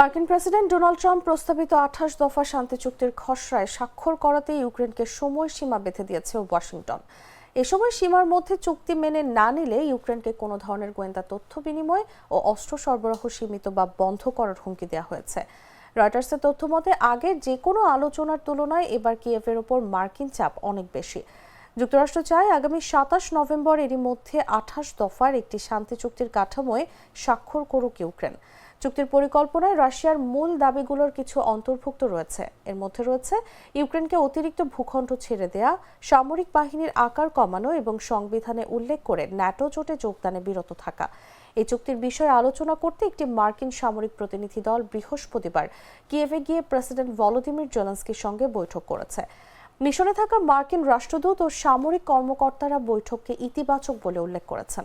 মার্কিন president Donald Trump প্রস্তাবিত আঠাশ দফা শান্তি চুক্তির খসড়ায় স্বাক্ষর করাতে ইউক্রেনকে সময়সীমা বেঁধে দিয়েছে ওয়াশিংটন। এ সময় সীমার মধ্যে চুক্তি মেনে না নিলে ইউক্রেনকে কোনো ধরনের গোয়েন্দা তথ্য বিনিময় ও অস্ত্র সরবরাহ সীমিত বা বন্ধ করার হুমকি দেওয়া হয়েছে। রয়টার্সের তথ্য মতে আগের যে কোনো আলোচনার তুলনায় এবার কিয়েভের ওপর মার্কিন চাপ অনেক বেশি। যুক্তরাষ্ট্র চায় আগামী সাতাশ নভেম্বর এরই মধ্যে আঠাশ দফার একটি শান্তি চুক্তির কাঠামোয় স্বাক্ষর করুক ইউক্রেন। চুক্তির পরিকল্পনায় রাশিয়ার মূল দাবিগুলোর কিছু অন্তর্ভুক্ত রয়েছে। এর মধ্যে রয়েছে, ইউক্রেনকে অতিরিক্ত ভূখণ্ড ছেড়ে দেয়া, সামরিক বাহিনীর আকার কমানো এবং সংবিধানে উল্লেখ করে ন্যাটো জোটে যোগদানে বিরত থাকা। এই চুক্তির বিষয়ে আলোচনা করতে একটি মার্কিন সামরিক প্রতিনিধি দল বৃহস্পতিবার কিয়েভে গিয়ে প্রেসিডেন্ট ভলোদিমির জেলেন্সকির সঙ্গে বৈঠক করেছে। মিশনে থাকা মার্কিন রাষ্ট্রদূত ও সামরিক কর্মকর্তারা বৈঠককে ইতিবাচক বলে উল্লেখ করেছেন।